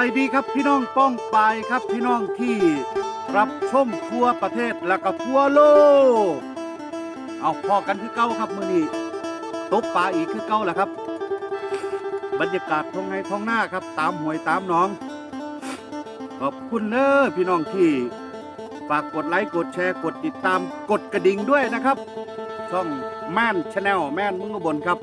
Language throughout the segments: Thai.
ายดีครับพี่น้องป้องปายครับพี่น้องที่รับชมทั่วประเทศและก็ทั่วโลก เอาพอกันคือเก้าครับมือนี้ตกปลาอีกคือเก้าแหละครับ บรรยากาศท้องไห้ท้องหน้าครับ ตามหวยตามน้อง ขอบคุณเนอพี่น้องที่ฝากกดไลค์กดแชร์กดติดตามกดกระดิ่งด้วยนะครับ ช่องแม่นชาแนลแม่นมึงอุบลครับ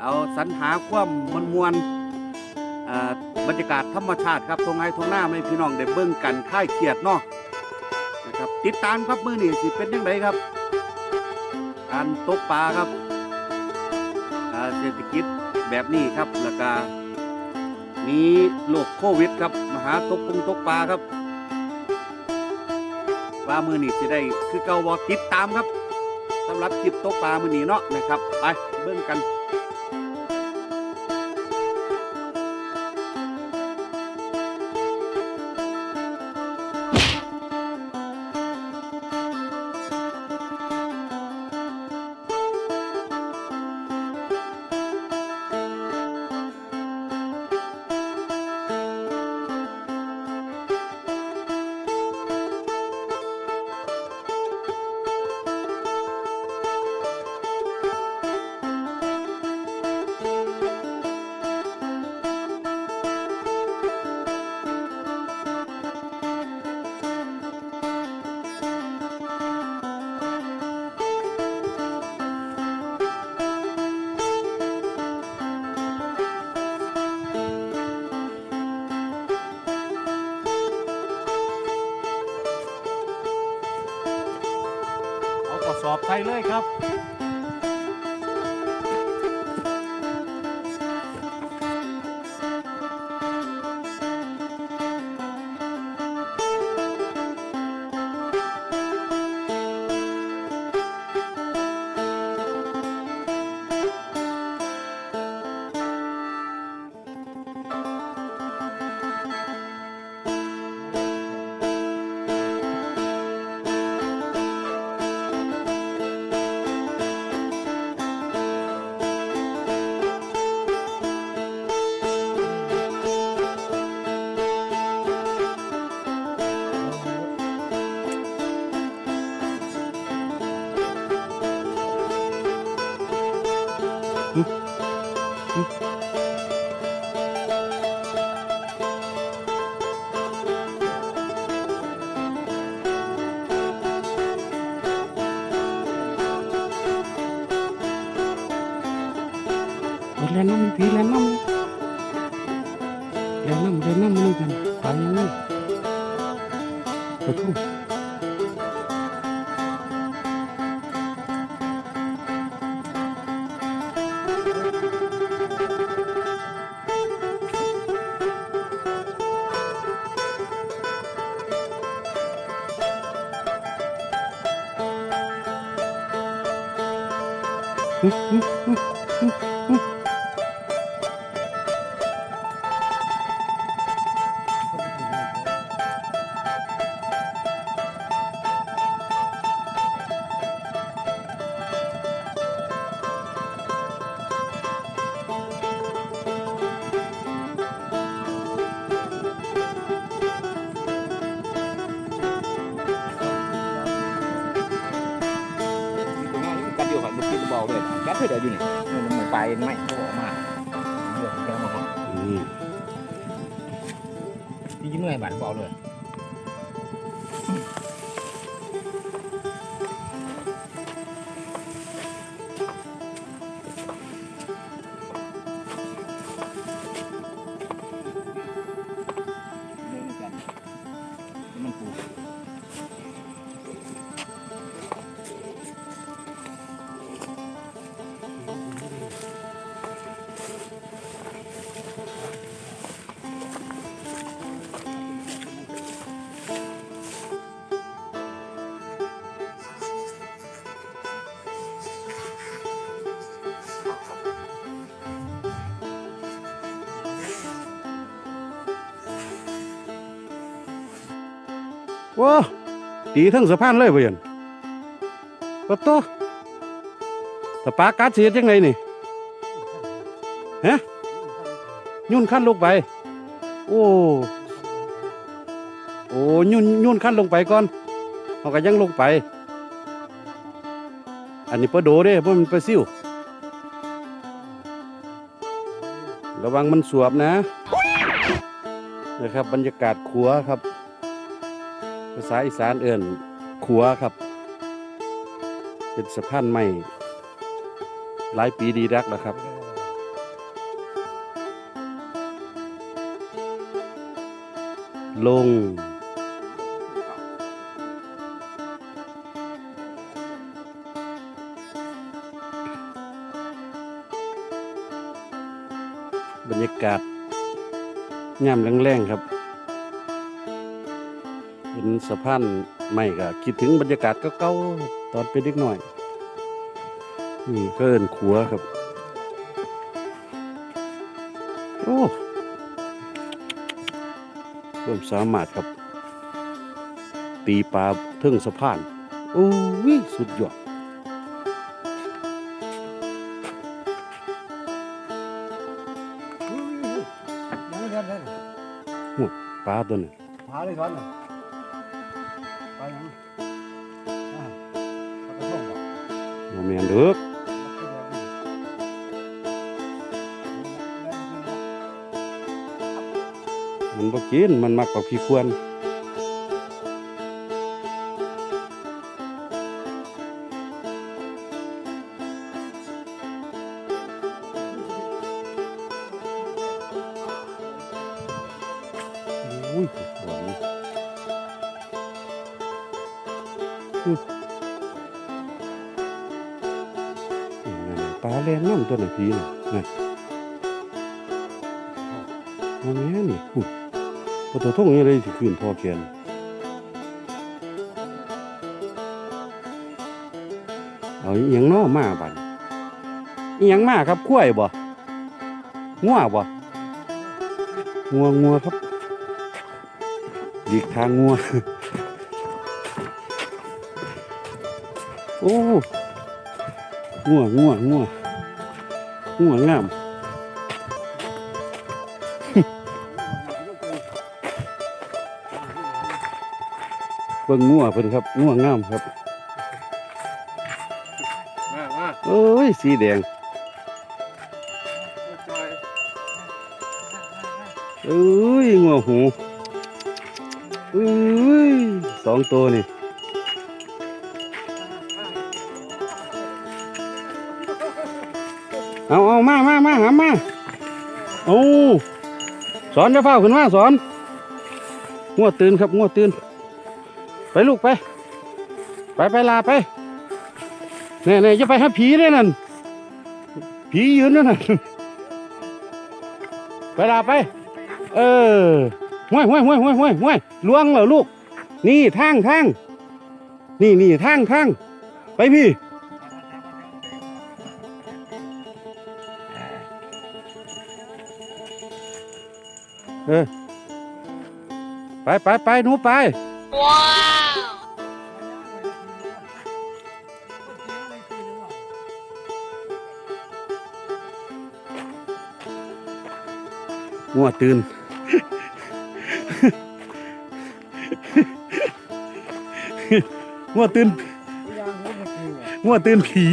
เอาสรรหาความมวลมวลอ่า บรรยากาศธรรมชาติครับทงไห้ทงหน้าไม่พี่น้องได้เบิ่งกันค่ายเครียดเนาะนะครับติดตามครับมือนี่สิเป็นยังไงครับ การตกปลาครับเศรษฐกิจแบบนี้ครับแล้วก็มีโรคโควิดครับมหาตกปุงตกปลาครับว่ามือนี่สิได้คือเกาบอติดตามครับสำหรับคลิปตกปลามือนี้เนาะนะครับไปเบิ่งกัน เลยครับ เล่นน้ำพี่เล่ นน้ำเเบาเลยกัดเท่าเดียวอยู่นี่มันหมูไปไม่โตมากเยอะแค่มาครับอืมพี่ยิ้มเลยบาดเบาเลย ว้าตีทั้งสะพานเลยเพื่อนปะโตแต่ปลากัดเสียจังไงนี่ฮะยุ่นขั้นลูกไป โอ้โอ้ยุ่นยุ่นขั้นลงไปก่อนเขาก็ยังลงไป อันนี้ปลาโดเด้เพราะมันปลาซิวระวังมันสวบนะนะครับบรรยากาศขัวครับ ภาษาอีสานเอื่นขัวครับ เป็นสะพานใหม่ หลายปีดีรักแล้วครับลง บรรยากาศย่ำแรงๆครับ เห็นสะพานใหม่ก็คิดถึงบรรยากาศเก่าๆตอนเป็นเด็กหน่อย นี่ก็เอินขัวครับ โอ้เพิ่มสามารถครับ ตีปลาเทิงสะพานโอ้ยสุดยอดปลาตัวนี้พาเลยก่อน โมเมนเด้อมันบ่กินมันมักกับขี้ควรอุ้ยหวา แลนน้ำตัวน่ะพี่น่ะน่ะมาแม่นี่ยพอตัวท่งยังไงสิขึ้นพอแขนเอาอียังน้อมาบัดอียังมาครับคุ้ยบ่งัวบ่งัวงัวครับหลีกทางงัว โอ้งัวงัวงัว งัวงามเบิ่งงัวเพิ่นครับงัวงามครับมามาโอ้ยสีแดงจอยเอ้ยงัวหูเอ้ยสองตัวนี่ เอามามามาหามาเอาสอนจะเฝ้าขึ้นมาสอนงัวตื่นครับงัวตื่น ไปลูกไป ไปไปลาไปเน่เน่จะไปหาผีเลยนั่นผียืนนั่นน่ะไปลาไป เออห้วยห้วยห้วยห้วยห้วยห้วยล้วงเหรอลูก นี่ทางทางนี่นี่ทางทางไปพี่ เออไปไปไปหนูไปวตื่น งัวตื่นยังรู้เมื่อกี้ว่ะงัวตื่นผี